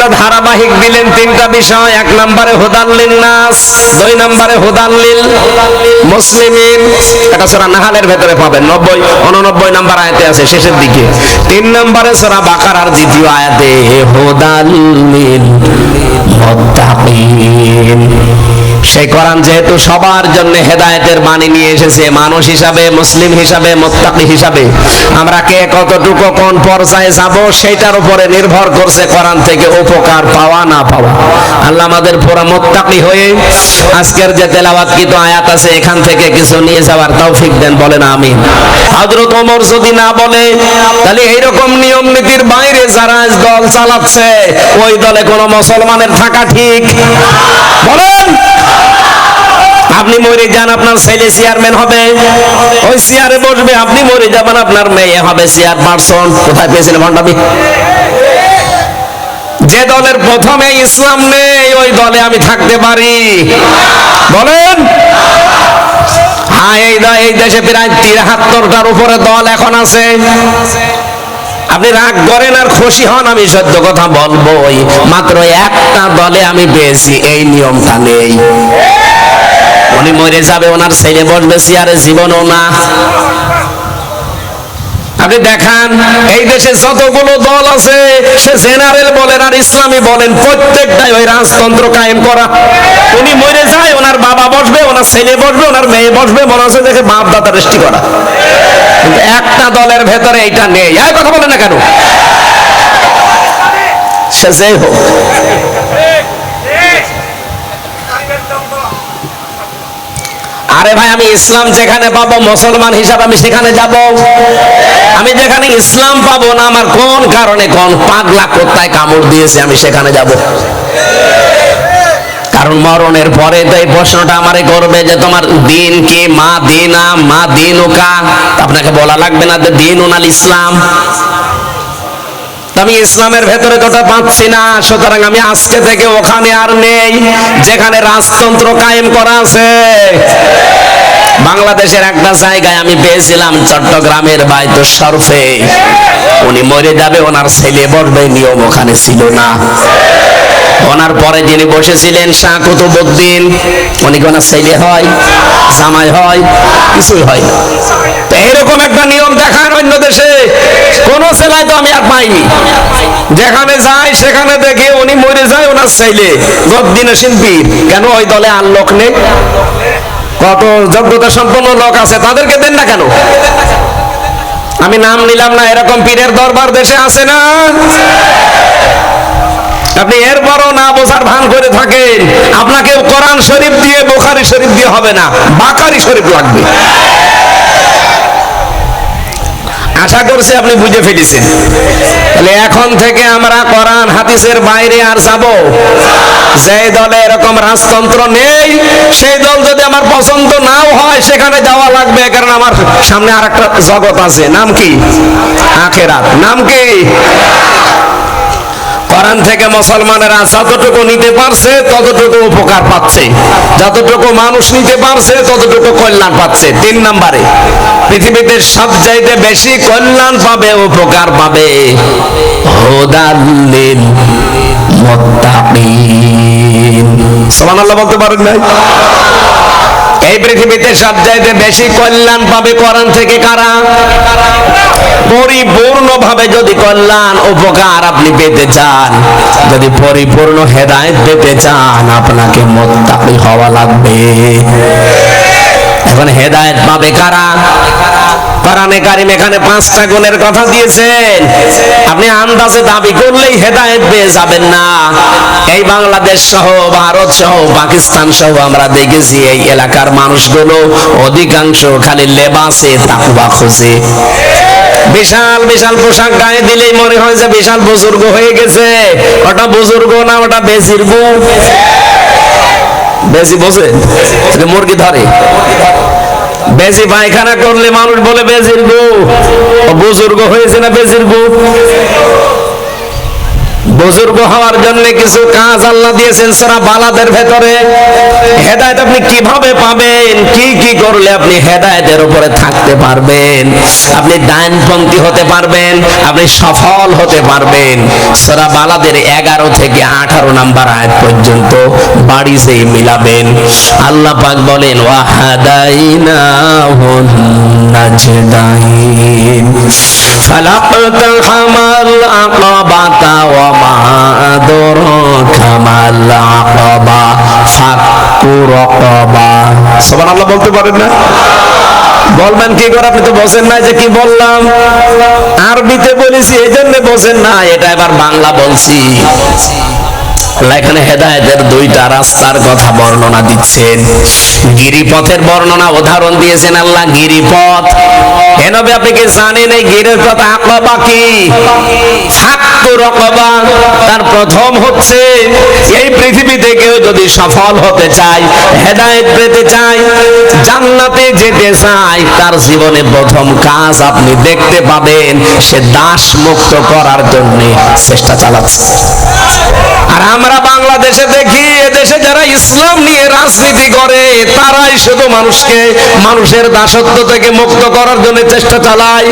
তিনটা ধারাবাহিক দিলেন তিনটা বিষয়। এক নম্বরে হুদাল্লিল নাস, দুই নম্বরে হুদাল্লিল মুসলিমিন। এটা সূরা নাহালের ভেতরে পাবেন। নব্বই, উননব্বই নম্বর আয়াতে আছে, শেষের দিকে। তিন নম্বরে সূরা বাকারার দ্বিতীয় আয়াতে হুদাল্লিল মুত্তাকিন। সেই কোরআন যেহেতু সবার জন্য হেদায়েতের বাণী নিয়ে এসেছে, মানুষ হিসাবে, মুসলিম হিসাবে, মোত্তাকি হিসাবে। আমরা কে কতটুকু কোন পর্যায়ে যাব সেটার উপরে নির্ভর করছে কোরআন থেকে উপকার পাওয়া, না পাওয়া। আল্লাহ আমাদের পুরো মোত্তাকি হয়ে আজকের যে তেলাওয়াতকৃত আয়াত আছে, এখান থেকে কিছু নিয়ে যাওয়ার তৌফিক দেন, বলেন আমিন। হযরত ওমর যদি না বলে, তাহলে এইরকম নিয়ম নীতির বাইরে যারা দল চালাচ্ছে, ওই দলে কোনো মুসলমানের থাকা ঠিক? বলেন! আপনি মরে যান, আপনার ছেলে চেয়ারম্যান হবে। ওই চেয়ারে বসবে, আপনি মরে যাবেন, আপনার মেয়ে হবে চেয়ার পারসন কোথায় পেয়েছেন ভণ্ডামি? যে দলের প্রথমে ইসলাম নেই, ওই দলে আমি থাকতে পারি। বলেন। হ্যাঁ এই দেশে প্রায় তিরাত্তরটার উপরে দল এখন আছে। আপনি রাগ করেন আর খুশি হন, আমি সত্য কথা বলবোই। মাত্র একটা দলে আমি পেয়েছি, এই নিয়মটা নেই। উনি মরে যাবে, ওনার ছেলে বসবে চেয়ারে জীবনও না। আপনি দেখান, এই দেশে যতগুলো দল আছে, সে জেনারেল বলেন আর ইসলামী বলেন, প্রত্যেকটাই ওই রাজতন্ত্র কায়েম করা। উনি মরে যায়, ওনার বাবা বসবে, ওনার ছেলে বসবে, ওনার মেয়ে বসবে, মনে হচ্ছে দেখে বাপ দাদা রেস্টি করা। একটা দলের ভেতরে এইটা নেই। আর কথা বলে না কেন? সে যেই হোক। আরে ভাই, আমি ইসলাম যেখানে পাবো, মুসলমান হিসাবে আমি সেখানে যাব। আমি যেখানে ইসলাম পাবো না, আমার কোন কারণে কোন পাগলা কোথায় কামড় দিয়েছে, আমি সেখানে যাব। কারণ মরণের পরে তো এই প্রশ্নটা আমারে করবে যে তোমার দিন কি? মা দিনা মা দিন ওকা আপনাকে বলা লাগবে না যে দিন ওনাল ইসলাম। আমি ইসলামের ভেতরে তোটা পাচ্ছি না, সুতরাং আমি আজকে থেকে ওখানে আর নেই, যেখানে রাজতন্ত্র কায়েম করা আছে। বাংলাদেশের একটা জায়গায় আমি পেয়েছিলাম চট্টগ্রামের বাইতো শরফে। উনি মরে যাবে, ওনার ছেলে বসবে নিয়ম ওখানে ছিল না। ওনার পরে যিনি বসেছিলেন শাহ কুতুবুদ্দিন উনি কি ওনার ছেলে হয়, জামাই হয়, কিছুই হয় না। তো এরকম একটা নিয়ম দেখান অন্য দেশে কোন ছেলায় তো আমি আর পাইনি। যেখানে যাই সেখানে দেখে উনি মরে যায় ওনার ছেলে গদ্দিনে শিল্পী। কেন ওই দলে আর লোক নেই? কত যোগ্যতা সম্পন্ন লোক আছে, তাদেরকে দেন না কেন? আমি নাম নিলাম না, এরকম পীরের দরবার দেশে আছে না? এরপরও না বোঝার ভান করে থাকেন আপনাকে কোরআন শরীফ দিয়ে, বোখারি শরীফ দিয়ে হবে না। বাকারি শরীফ লাগবে। আশা করছি আপনি বুঝে ফেলেছেন। তাহলে এখন থেকে আমরা কোরআন হাদিসের বাইরে আর যাব। যে দলে এরকম রাজতন্ত্র নেই, সেই দল যদি আমার পছন্দ নাও হয়, সেখানে যাওয়া লাগবে। কারণ আমার সামনে আর একটা জগৎ আছে। নাম কি? আখেরাত। নাম কি? কোরআন থেকে মুসলমানেরা যতটুকু নিতে পারছে, ততটুকু উপকার পাচ্ছে। যতটুকু মানুষ নিতে পারছে, ততটুকু কল্যাণ পাচ্ছে। তিন নম্বরে, পৃথিবীতে সবচাইতে বেশি কল্যাণ পাবে, উপকার পাবে হুদাল্লিল মুত্তাকিন। সুবহানাল্লাহ বলতে পারেন নাই? এই পৃথিবীতে সবচাইতে বেশি কল্যাণ পাবে কোরআন থেকে কারা? পরিপূর্ণ ভাবে যদি কল্যাণ উপকার আপনি পেতে চান, যদি পরিপূর্ণ হেদায়ত পেতে চান, আপনাকে মোত্তাকি হওয়া লাগবে। এখন হেদায়ত পাবে কারা? কোরআনে কারিম এখানে পাঁচটা গুণের কথা দিয়েছেন। আপনি আন্দাজে দাবি করলেই হেদায়েত পেয়ে যাবেন না। এই বাংলাদেশ সহ, ভারত সহ, পাকিস্তান সহ আমরা দেখেছি এই এলাকার মানুষগুলো অধিকাংশ খালি লেবাসে তাকুবা খোঁজে। বিশাল বিশাল পোশাক গায়ে দিলেই মনে হয় যে বিশাল বুজুর্গ হয়ে গেছে। ওটা বুজুর্গ না ওটা বেজির্গ? বেশি বোঝে? এটা মুরগি ধরে? বেশি পায়খানা করলে মানুষ বলে বেজির গু। বুজুর্গ হয়েছে না বেজির গো? বুজুর্গ হওয়ার জন্য কিছু কাজ আল্লাহ দিয়েছেন সারা বালাদের ভেতরে। হেদায়েত আপনি কীভাবে পাবেন? কি কি করলে আপনি হেদায়েতের উপরে থাকতে পারবেন? আপনি ডাইনপন্থী হতে পারবেন, আপনি সফল হতে পারবেন। সারা বালাদের এগারো থেকে আঠারো নাম্বার আয়াত পর্যন্ত বাড়ি সেই মিলাবেন। আল্লাহ পাক বলেন ওয়াহাদাইনা নাজদাইন। ফালাকতাল আদর খামাল আকবা ফাক্কু রকবা। সুবহানাল্লাহ বলতে পারেন না? বলবেন কি করে? আপনি তো বসেন না যে কি বললাম। আরবিতে বলেছি এই জন্য বসেন না এটা এবার বাংলা বলছি। এখানে হেদায়েতের দুইটা রাস্তার কথা বর্ণনা দিচ্ছেন। গিরিপথের বর্ণনা উদাহরণ দিয়েছেন আল্লাহ, গিরিপথ। এনবে আপনি কি জানেন এই গিরের কথা আকবা কি? রকবা। তার প্রথম হচ্ছে, এই পৃথিবীতে কেউ যদি সফল হতে চায়, হেদায়েত পেতে চায়, জান্নাতে যেতে চায়, তার জীবনে প্রথম কাজ আপনি দেখতে পাবেন, সে দাস মুক্ত করার জন্য চেষ্টা চালাচ্ছে। আর আমরা বাংলাদেশে দেখি, এদেশে যারা ইসলাম নিয়ে রাজনীতি করে তারাই শুধু মানুষকে, মানুষের দাসত্ব থেকে মুক্ত করার জন্য চেষ্টা চালায়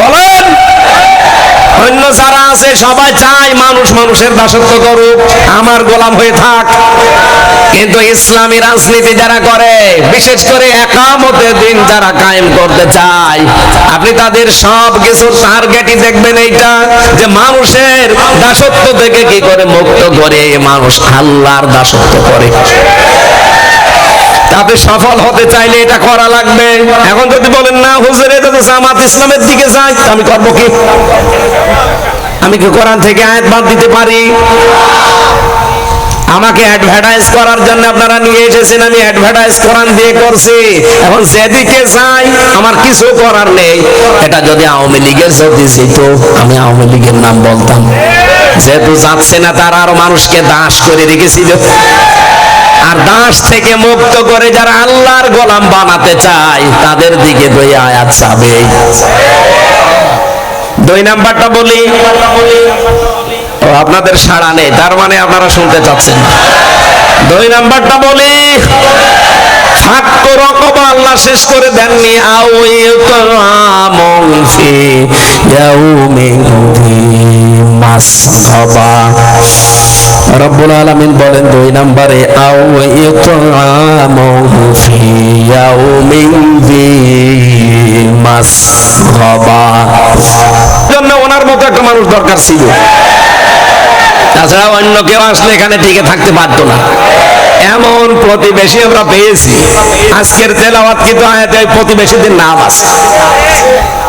বলেন, অন্য যারা আছে, সবাই চায় মানুষ মানুষের দাসত্ব করুক, আমার গোলাম হয়ে থাক। কিন্তু ইসলামী রাজনীতি যারা করে, বিশেষ করে একামতের দিন যারা কায়েম করতে চায়, আপনি তাদের সব কিছু টার্গেটই দেখবেন এইটা, যে মানুষের দাসত্ব থেকে কি করে মুক্ত করে, মানুষ আল্লাহর দাসত্ব করে। তাতে সফল হতে চাইলে এটা করা লাগবে। এখন যদি বলেন, না হুজুর, এটা তো জামাত ইসলামের দিকে যাই আমি করব কি? আমি কি কোরআন থেকে আয়াত বাদ দিতে পারি? আমাকে অ্যাডভার্টাইজ করার জন্য আপনারা নিয়ে এসেছেন, আমি অ্যাডভার্টাইজ কোরআন দিয়ে করছি। এখন যেদিকে যাই আমার কিছু করার নেই। এটা যদি আওয়ামী লীগের যদি যেত, আমি আওয়ামী লীগের নাম বলতাম। যেহেতু যাচ্ছে না, তারা আরও মানুষকে দাস করে রেখেছিল। আর দাস থেকে মুক্ত করে যারা আল্লাহর গোলাম বানাতে চায়, তাদের দিকে দুই আয়াত যাবে দুই নাম্বারটা বলি আপনাদের সাড়া নেই, তার মানে আপনারা শুনতে চাচ্ছেন। দুই নাম্বারটা বলি ফাক্কু রকবা আল্লাহ শেষ করে দেননি। আও ইতরামুন ফি ইয়াউমিন যী মাসগাবা রব্বুল আলামিন বলেন দুই নম্বরে আও ইতরামুন ফি ইয়াউমিন যী মাসগাবা জন্য ওনার মতো একটা মানুষ দরকার ছিল। তাছাড়া অন্য কেউ আসলে এখানে টিকে থাকতে পারতো না। এমন প্রতিবেশী আমরা পেয়েছি। আজকের তেলাওয়াত কিন্তু আয়াতে প্রতিবেশীদের নাম আছে।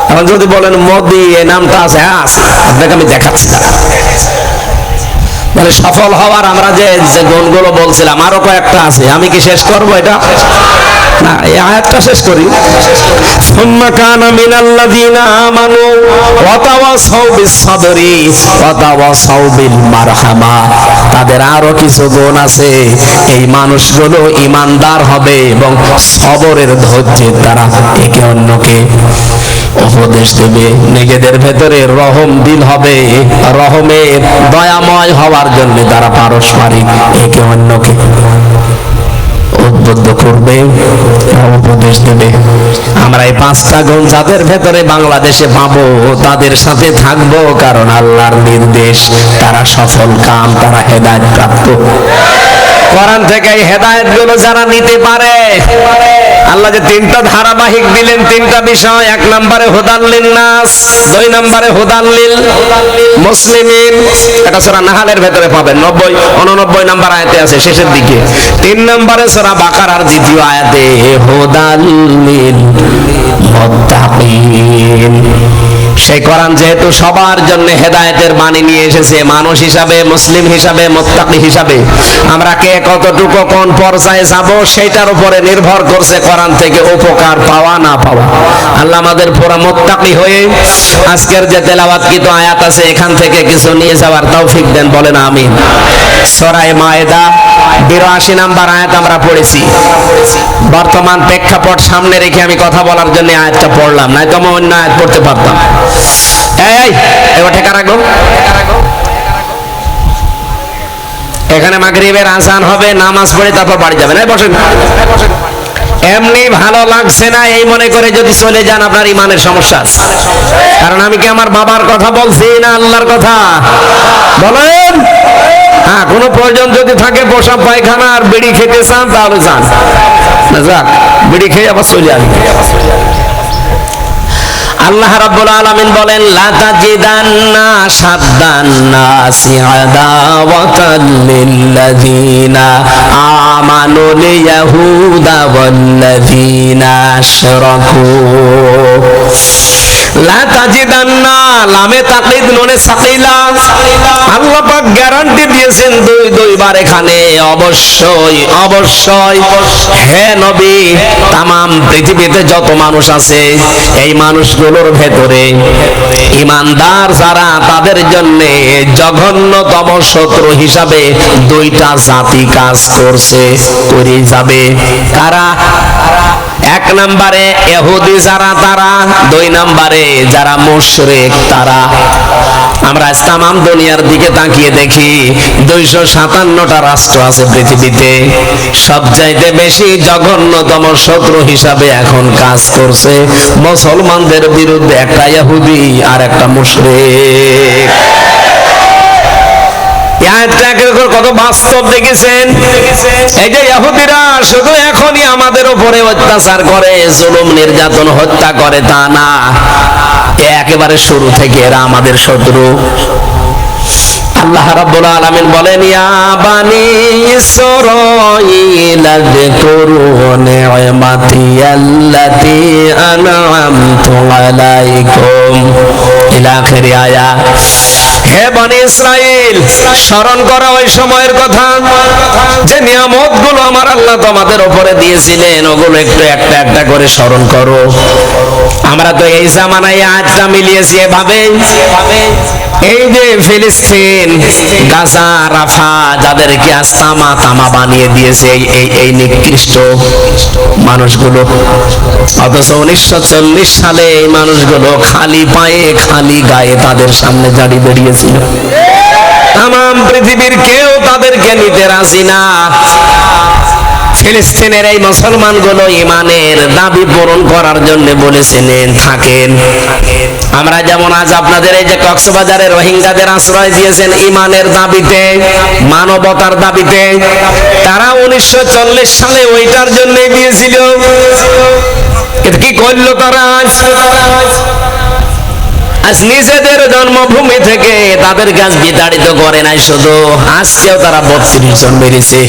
এখন যদি বলেন মোদি, এ নামটা আছে হ্যাঁ আছে। আপনাকে আমি দেখাচ্ছি দাঁড়া। মানে সফল হওয়ার আমরা যে যে গুণগুলো বলছিলাম, আরও কয়েকটা আছে। আমি কি শেষ করব এটা? না, এই আয়াতটা শেষ করি। সুম্মা কানা মিনাল্লাযিনা আমানু ওয়া তাওয়াসাউ বিস-সাবরি ওয়া তাওয়াসাউ তাদের আরও কিছু গুণ আছে। এই মানুষগুলো ইমানদার হবে এবং সবরের ধৈর্যের দ্বারা একে অন্যকে উপদেশ দেবে। নিজেদের ভেতরে রহম দিল হবে। রহমের দয়াময় হওয়ার জন্য তারা পারস্পরিক একে অন্যকে উদ্বুদ্ধ করবে উপদেশ দেবে। আমরা এই পাঁচটা গুণ যাদের ভেতরে বাংলাদেশে পাবো, তাদের সাথে থাকব, কারণ আল্লাহর নির্দেশ, তারা সফল কাম, তারা হেদায়ত প্রাপ্ত। কোরআন থেকে এই হেদায়তগুলো যারা নিতে পারে আল্লাহ যে তিনটা ধারাবাহিক দিলেন, তিনটা বিষয়। এক নম্বরে হুদাল্লিল নাস দুই নম্বরে হুদাল্লিল মুসলিমিন। এটা সূরা নাহালের ভেতরে পাবেন 90 89 নম্বর আয়াতে আছে, শেষের দিকে। তিন নম্বরে সূরা বাকারার দ্বিতীয় আয়াতে, হুদাল্লিল মুত্তাকিন। সেই কোরআন যেহেতু সবার জন্য হেদায়েতের বাণী নিয়ে এসেছে, মানুষ হিসাবে, মুসলিম হিসাবে, মোত্তাকি হিসাবে। আমরা কে কতটুকু কোন পর্যায়ে যাব সেটার উপরে নির্ভর করছে কোরআন থেকে উপকার পাওয়া, না পাওয়া। আল্লাহ আমাদের পুরা মোত্তাকি হয়ে আজকের যে তেলাওয়াত কিন্তু আয়াত আছে, এখান থেকে কিছু নিয়ে যাওয়ার তৌফিক দেন, বলেন আমিন। সরাই মায়েদা, বিরাশি নাম্বার আয়াত আমরা পড়েছি। বর্তমান প্রেক্ষাপট সামনে রেখে আমি কথা বলার জন্য আয়াতটা পড়লাম, নয়তো আমি অন্য আয়াত পড়তে পারতাম। এই এখানে মাগরিবের আসান হবে, নামাজ পড়ে তারপর বাড়ি যাবেন। বসেন। এমনি ভালো লাগছে না, এই মনে করে যদি চলে যান, আপনার ইমানের সমস্যা কারণ আমি কি আমার বাবার কথা বলছি না আল্লাহর কথা? বলেন। হ্যাঁ কোনো প্রয়োজন যদি থাকে, পোশাক, পায়খানা আর বিড়ি খেতে চান, তাহলে চান বিড়ি খেয়ে আবার চলে আসবে আল্লাহ রাব্বুল আলামিন বলেন লা তাজিদান্না সাদ্দান্নাসি সিআদাওয়াতাল লিল্লাযিনা আমানু লিয়াহুদা ওয়াল্লাযিনা আশরাকু। লা লামে গ্যারান্টি দিয়েছেন দুই, দুইবার এখানে। অবশ্যই অবশ্যই। হে নবী পৃথিবীতে যত মানুষ আছে, এই মানুষগুলোর ভেতরে ইমানদার যারা, তাদের জন্য জঘন্যতম শত্রু হিসাবে দুইটা জাতি কাজ করছে করে যাবে। কারা? এক নম্বরে এহুদি যারা, তারা। দুই নম্বরে যারা মুশরিক, তারা। আমরা তামাম দুনিয়ার দিকে তাকিয়ে দেখি, দুইশো সাতান্নটা রাষ্ট্র আছে পৃথিবীতে। সবচাইতে বেশি জঘন্যতম শত্রু হিসাবে এখন কাজ করছে। মুসলমানদের বিরুদ্ধে একটা ইহুদি আর একটা মুশরিক। কত বাস্তব দেখেছেন? এই যে ইহুদিরা শুধু এখনই আমাদের উপরে অত্যাচার করে, জুলুম, নির্যাতন, হত্যা করে, তা না। একেবারে শুরু থেকে এরা আমাদের শত্রু। আল্লাহ রাব্বুল আলামিন বলেন, ইয়া বানি ইসরাঈল, আযকুরু নি'মাতি আল্লাতী আন'আমতু আলাইকুম। ইলা আখিরি আয়া হে বনি ইসরাইল স্মরণ করো ওই সময়ের কথা। যে নিয়ামতগুলো আমার আল্লাহ তোমাদের উপরে দিয়েছিলেন ওগুলো একটু একটা একটা করে স্মরণ করো। আমরা তো এই জামানায় আজটা মিলিয়েছি এভাবে। এই যে ফিলিস্তিন গাজা রাফা যাদেরকে আজ তামা তামা বানিয়ে দিয়েছে এই এই নিকৃষ্ট মানুষগুলো। অথচ উনিশশো চল্লিশ সালে এই মানুষগুলো খালি পায়ে খালি গায়ে তাদের সামনে দাঁড়িয়ে বেরিয়েছিল তাম পৃথিবীর কেউ তাদেরকে নিতে রাজি না। ফিলিস্তিনের এই মুসলমানগুলো ইমানের দাবি পূরণ করার জন্য বলেছিলেন থাকেন। আমরা যেমন আজ আপনাদের এই যে কক্সবাজারে রোহিঙ্গাদের আশ্রয় দিয়েছেন ইমানের দাবিতে, মানবতার দাবিতে, তারা উনিশশো চল্লিশ সালে ওইটার জন্যই দিয়েছিল কি করল তারা আজ নিজেদের জন্মভূমি থেকে তাদের কাজ বিতাড়িত করে নাই শুধু, আজকেও তারা বত্রিশ জন মেরেছে।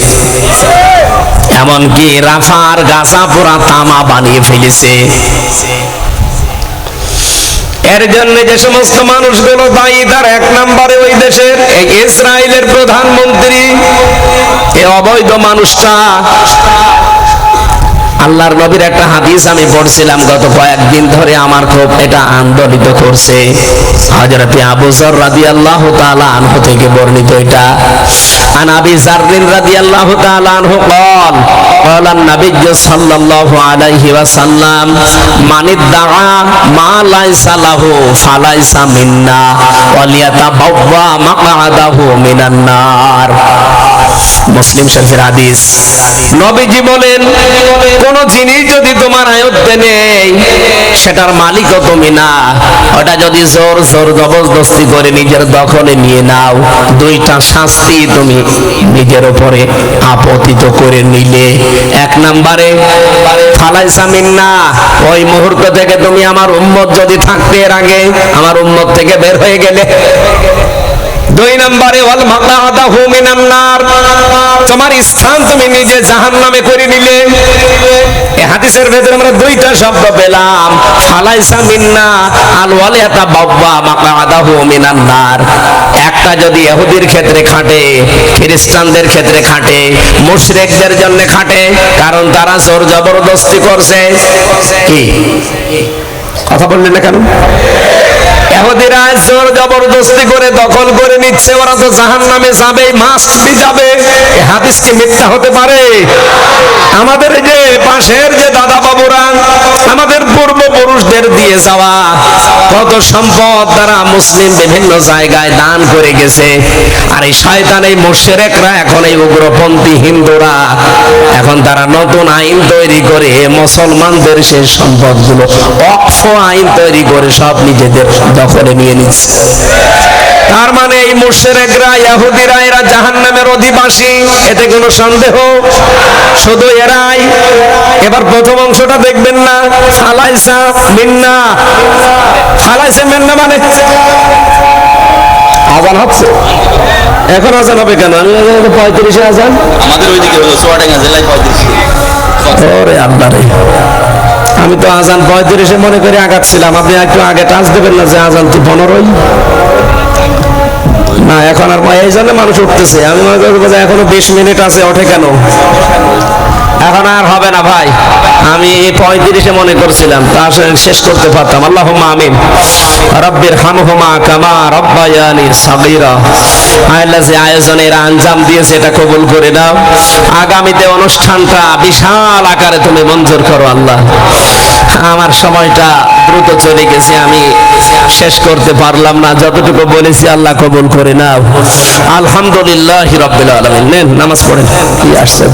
এমনকি রাফার গাছা পুরা তামা বানিয়ে ফেলেছে। এর জন্য যে সমস্ত মানুষগুলো দায়ী, তার এক নম্বরে ওই দেশের ইসরায়েলের প্রধানমন্ত্রী, এই অবৈধ মানুষটা আল্লাহর নবীর একটা হাদিস আমি পড়ছিলাম গত কয়েকদিন ধরে আমার খুব এটা আন্দোলিত করছে হযরতে আবু যর রাদিয়াল্লাহু তাআলা আনহু থেকে বর্ণিত এটা আন আবি যাররিন রাদিয়াল্লাহু তাআলা আনহু قال قال النبي صلى الله عليه وسلم من ادعى ما ليس له فليس منا وليتبوأ مقعده من النار মুসলিম শরীফের হাদিস। নবীজি বলেন, কোন জিনিস যদি তোমার আয়ত্তে নেই, সেটার মালিকও তুমি না। ওটা যদি জোর জোর জবরদস্তি করে নিজের দখলে নিয়ে নাও, দুইটা শাস্তি তুমি নিজের উপরে আপতিত করে নিলে। এক নম্বরে ফালাইসা মিন্না ওই মুহূর্ত থেকে তুমি আমার উম্মত যদি থাকতে এর আগে, আমার উম্মত থেকে বের হয়ে গেলে। দুই নম্বরে, ওয়াল মাকাদাহু মিনান নার। তোমার স্থান তুমি নিজে জাহান্নামে করে নিলে। এই হাদিসের ভেতরে আমরা দুইটা শব্দ পেলাম। ফালাইসা মিন্না আল ওয়ালিয়াতা বাব্বা মাকাদাহু মিনান নার। একটা যদি ইহুদির ক্ষেত্রে খাটে, খ্রিস্টানদের ক্ষেত্রে খাটে, মুশরিকদের জন্য খাটে, কারণ তারা জোর জবরদস্তি করছে। কি? কথা বললেন না কেন? ইহুদিরা জোর জবরদস্তি করে দখল করে নিচ্ছে, ওরা তো জাহান নামে যাবে মাস্ট বি যাবে। হাদিস কি মিথ্যা হতে পারে? আমাদের যে পাশের যে দাদা বাবুরা আমাদের দিয়ে যাওয়া, কত সম্পদ তারা মুসলিম বিভিন্ন জায়গায় দান করে গেছে। আর এই শয়তান, এই মোশেরেকরা এখন এই উগ্রপন্থী হিন্দুরা, এখন তারা নতুন আইন তৈরি করে মুসলমানদের সেই সম্পদগুলো, অক্ষ আইন তৈরি করে সব নিজেদের দখলে নিয়ে নিচ্ছে। তার মানে এই মুশেরেকরা ইহুদিরা এরা জাহান্নামের অধিবাসী। এতে কোনো সন্দেহ? শুধু এরাই। এবার প্রথম অংশটা দেখবেন না। ফালাইসা মিন্না। ফালাইসা মিন্না মানে? আজান হচ্ছে। এখন আজান হবে কেন? পঁয়ত্রিশে আজান। আমাদের ওইদিকে হলো জেলায় পঁয়ত্রিশ। ওরে আল্লাহ রে। আমি তো আজান পঁয়ত্রিশে মনে করে আগাচ্ছিলাম। আপনি একটু আগে টাচ দেবেন না যে আজান তো পনেরোই? না, এখন আর এই জন্য মানুষ উঠতেছে। আমি মনে করব যে এখনও বিশ মিনিট আছে, ওঠে কেন? এখন আর হবে না ভাই। আমি পঁয়ত্রিশে মনে করছিলাম, তা শেষ করতে পারতাম। আল্লাহ আমিন। রব্বির হামহুমা কামা রব্বায়ানি সাগীরা। আল্লাহ যে আয়োজনের আঞ্জাম দিয়েছে, এটা কবুল করে দাও আগামীতে অনুষ্ঠানটা বিশাল আকারে তুমি মঞ্জুর করো, আল্লাহ। আমার সময়টা দ্রুত চলে গেছে, আমি শেষ করতে পারলাম না। যতটুকু বলেছি আল্লাহ কবুল করে নাও। আলহামদুলিল্লাহ রব্বিল আলামিন। নেন, নামাজ পড়েন। কি আসছে?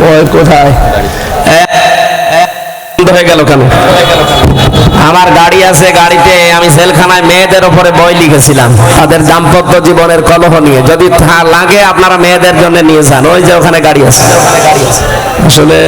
বয় কোথায়? গেল কেন? আমার গাড়ি আছে গাড়িতে, আমি জেলখানায় মেয়েদের ওপরে বই লিখেছিলাম। তাদের দাম্পত্য জীবনের কলহ নিয়ে। যদি তা লাগে, আপনারা মেয়েদের জন্য নিয়ে যান। ওই যে ওখানে গাড়ি আছে। আসলে